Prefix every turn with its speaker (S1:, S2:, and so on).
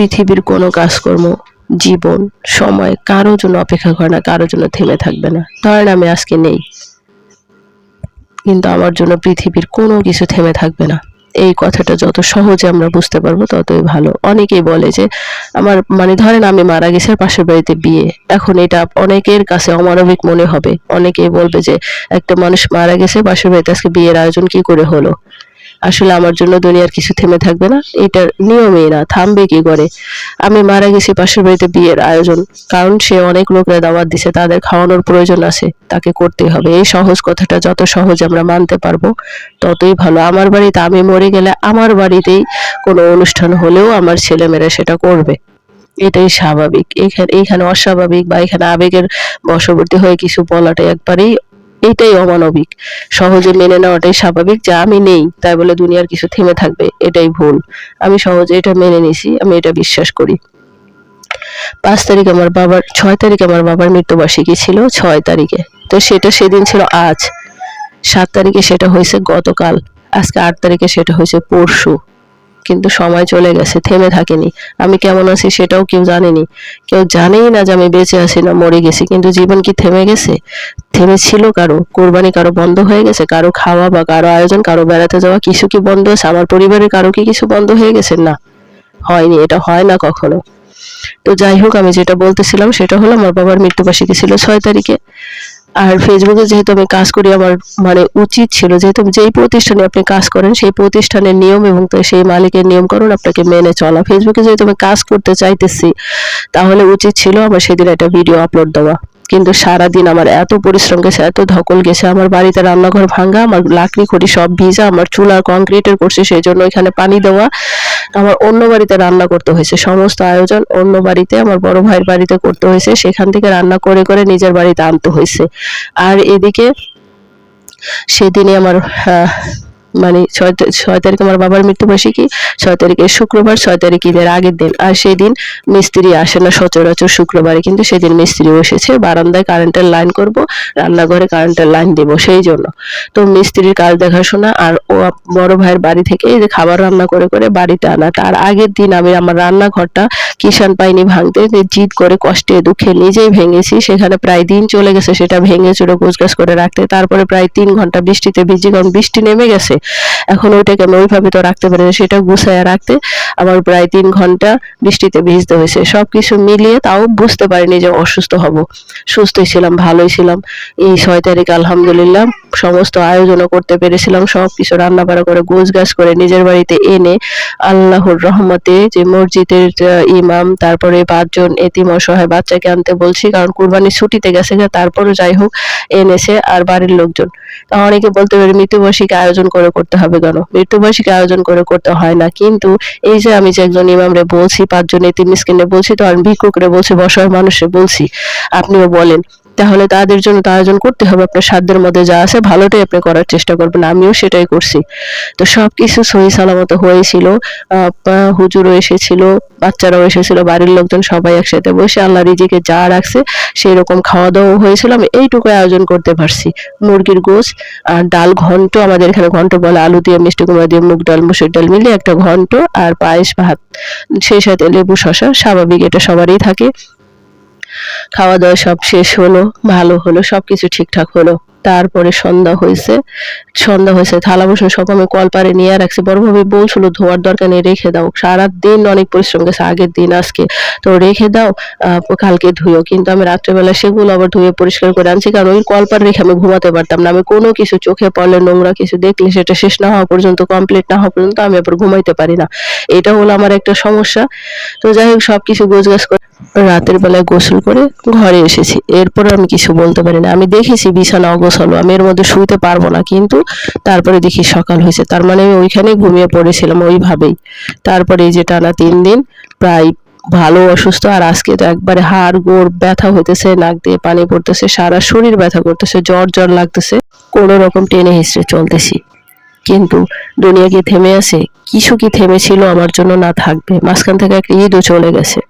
S1: পৃথিবীর কোনো কাজকর্ম, জীবন, সময় কারোর জন্য অপেক্ষা করে না, কারোর জন্য থেমে থাকবে না। ধরেন আমি আজকে নেই, কিন্তু আমার জন্য পৃথিবীর কোনো কিছু থেমে থাকবে না। এই কথাটা যত সহজে আমরা বুঝতে পারব, ততই ভালো। অনেকেই বলে যে, আমার মানে ধরেন আমি মারা গেছি পাশের বাড়িতে বিয়ে, এখন এটা অনেকের কাছে অমানবিক মনে হবে। অনেকেই বলবে যে, একটা মানুষ মারা গেছে, পাশের বাড়িতে আজকে বিয়ের আয়োজন কি করে হলো? আসলে আমার জন্য দুনিয়ার কিছু থেমে থাকবে না। এটার নিয়মই না, থামবে কি করে? আমি মারা গেছি পাশের বাড়িতে বিয়ের আয়োজন, কারণ সে অনেক লোকরা দাওয়াত দিছে, তাদের খাওয়ানোর প্রয়োজন আছে, তাকে করতেই হবে। এই সহজ কথাটা যত সহজ আমরা মানতে পারব, ততই ভালো। আমার বাড়িতে আমি মরে গেলে আমার বাড়িতেই কোনো অনুষ্ঠান হলেও আমার ছেলেমেয়েরা সেটা করবে। এটাই স্বাভাবিক। এখানে এইখানে অস্বাভাবিক বা এখানে আবেগের বশবর্তী হয়ে কিছু বলাটা একবারেই এটাই অমানবিক। সহজে মেনে নেওয়াটাই স্বাভাবিক, যা আমি নেই, তাই বলে দুনিয়ার কিছু থেমে থাকবে, এটাই ভুল। আমি সহজে এটা মেনে নিছি আমি এটা বিশ্বাস করি। পাঁচ তারিখ আমার বাবার, ছয় তারিখ আমার বাবার মৃত্যুবার্ষিকী ছিল, ছয় তারিখে। তো সেটা সেদিন ছিল আজ। সাত তারিখে সেটা হয়েছে গতকাল। আজকে আট তারিখে সেটা হয়েছে পরশু। কিন্তু সময় চলে গেছে, থেমে থাকেনি। আমি কেমন আছি সেটাও কেউ জানেনি। কেউ জানেই না যে আমি বেঁচে আছি না মরে গেছি, কিন্তু জীবন কি থেমে গেছে? থেমে ছিল কারও? কোরবানি কারও বন্ধ হয়ে গেছে? কারও খাওয়া বা কারও আয়োজন, কারও বেড়াতে যাওয়া কিছু কি বন্ধ আছে? আমার পরিবারের কারও কি কিছু বন্ধ হয়ে গেছে? না, হয়নি, এটা হয় না কখনো। তো যাই হোক, আমি যেটা বলতেছিলাম সেটা হলো, আমার বাবার মৃত্যুবার্ষিকী ছিল ছয় তারিখে। আর ফেসবুকে যেহেতু আমি কাজ করি, আমার মানে উচিত ছিল যেহেতু যেই প্রতিষ্ঠানে আপনি কাজ করেন, সেই প্রতিষ্ঠানের নিয়ম এবং সেই মালিকের নিয়ম করুন আপনাকে মেনে চলা। ফেসবুকে যেহেতু আমি কাজ করতে চাইতেছি, তাহলে উচিত ছিল আমার সেদিন একটা ভিডিও আপলোড দেওয়া। কিন্তু সারাদিন আমার এত পরিশ্রম গেছে, এত ধকল গেছে, আমার বাড়িতে রান্নাঘর ভাঙ্গা আমার লাকড়ি খড়ি সব ভিজা, আমার চুলা কংক্রিটের করছে সেই জন্য এখানে পানি দেওয়া। আমার অন্য বাড়িতে রান্না করতে হয়েছে, সমস্ত আয়োজন অন্য বাড়িতে, আমার বড় ভাইয়ের বাড়িতে করতে হয়েছে, সেখান থেকে রান্না করে করে নিজের বাড়িতে আনতে হয়েছে। আর এদিকে সেদিনে আমার মানে ছয় ছয় তারিখ আমার বাবার মৃত্যুবার্ষিকী ছয় তারিখে শুক্রবার, ছয় তারিখ ঈদের আগের দিন। আর সেই দিন মিস্ত্রি আসে না সচরাচর শুক্রবারে, কিন্তু সেদিন মিস্ত্রিও এসেছে। বারান্দায় কারেন্টের লাইন করব, রান্নাঘরে কারেন্টের লাইন দেব সেই জন্য। তো মিস্ত্রির কাজ দেখাশোনা আর ও বড় ভাইয়ের বাড়ি থেকে এই যে খাবার রান্না করে করে বাড়িতে আনা। তার আগের দিন আমি আমার রান্নাঘরটা কিষান পাইনি ভাঙতে জিদ করে কষ্টে দুঃখে নিজেই ভেঙেছি, সেখানে প্রায় দিন চলে গেছে সেটা ভেঙে চুড়ে গোছগাছ করে রাখতে। তারপরে প্রায় তিন ঘণ্টা বৃষ্টিতে ভিজি কারণ বৃষ্টি নেমে গেছে। এখন ওইটাকে আমি ওইভাবে তো রাখতে পারি না সেটা গুছায় রাখতে আমার প্রায় তিন ঘণ্টা বৃষ্টিতে ভিজতে হয়েছে। সবকিছু মিলিয়ে তাও বুঝতে পারিনি যে অসুস্থ হব। সুস্থই ছিলাম, ভালোই ছিলাম। এই ছয় তারিখ, আলহামদুলিল্লাহ। সমস্ত আয়োজনও করতে পেরেছিলাম সবকিছু রান্না বাড়া করে গোছ গাছ করে নিজের বাড়িতে এনে আল্লাহর রহমতে যে মসজিদের ইমাম তারপরে পাঁচজন এতিম অসহায় বাচ্চাকে আনতে বলছি কারণ কুরবানি ছুটিতে গেছে গা, তারপরও যাই হোক এনেছে আর বাড়ির লোকজন। অনেকে বলতে পারে মৃত্যুবার্ষিকী আয়োজন করে করতে হবে কেন? মৃত্যুবার্ষিকী আয়োজন করে করতে হয় না কিন্তু এই যে আমি যে একজন ইমামরে বলছি পাঁচজন এতিম মিসকিনে বলছি তো আর ভিক্ষুকরে বলছি বসয় মানুষে বলছি আপনিও বলেন। তাহলে তাদের জন্য তো আয়োজন করতে হবে, আপনার সাধ্যের মধ্যে যা আছে ভালোটাই আপনি করার চেষ্টা করবেন, আমিও সেটাই করছি। তো সব কিছু সহি সালামত হয়েছিল হুজুরও এসেছিল, বাচ্চারাও এসেছিল, বাড়ির লোকজন সবাই একসাথে বসে আল্লাহ রিজিকে যা রাখছে সেই রকম খাওয়া দাওয়া হয়েছিল, আমি এইটুকু আয়োজন করতে পারছি। মুরগির গোস আর ডাল ঘন্ট, আমাদের এখানে ঘন্ট বলে আলু দিয়ে, মিষ্টি কুমড়া দিয়ে, মুগ ডাল, মুসুর ডাল মিলিয়ে একটা ঘন্ট আর পায়েস ভাত, সেই সাথে লেবু শশা স্বাভাবিক এটা সবারই থাকে। খাওয়া দাওয়া সব শেষ হলো ভালো হলো সবকিছু ঠিকঠাক হলো। তারপরে সন্ধ্যা হয়েছে সন্ধ্যা হয়েছে থালা বাসন সব আমি কলপারে নিয়ে রাখছি। বড় ভাবে বলছিল, ধোয়ার দরকার নেই, রেখে দাও। সারা দিন অনেক পরিশ্রম গেছে, আগের দিন, আজকে। তো রেখে দাও কালকে ধুয়ো। কিন্তু আমি রাত্রেবেলা সেগুলো আবার ধুয়ে পরিষ্কার করে আনছি, কারণ ওই কলপার রেখে আমি ঘুমাতে পারতাম না। আমি কোনো কিছু চোখে পড়লে, নোংরা কিছু দেখলে সেটা শেষ না হওয়া পর্যন্ত কমপ্লিট না হওয়া পর্যন্ত আমি আবার ঘুমাইতে পারি না। এটা হলো আমার একটা সমস্যা। তো যাই হোক, সবকিছু গোছগাছ করে রাতের বেলায় গোসল করে ঘরে এসেছি। এরপর আমি কিছু বলতে পারি না। আমি দেখেছি বিছানা অগোছালো আমি এর মধ্যে শুইতে পারব না। কিন্তু তারপরে দেখি সকাল হয়েছে, তার মানে আমি ওইখানে ঘুমিয়ে পড়েছিলাম ওইভাবেই। তারপরে এই যে টানা তিন দিন, প্রায় ভালো অসুস্থ, আর আজকে তো একবারে হাড় গোড় ব্যথা হইতেছে, নাক দিয়ে পানি পড়তেছে, সারা শরীর ব্যথা করতেছে, জ্বর জ্বর লাগতেছে, কোনো রকম টেনে হিসড়ে চলতেছি। কিন্তু দুনিয়া কি থেমে আছে? কিছু কি থেমেছিল আমার জন্য না থাকবে? মাঝখান থেকে একটা ঈদও চলে গেছে।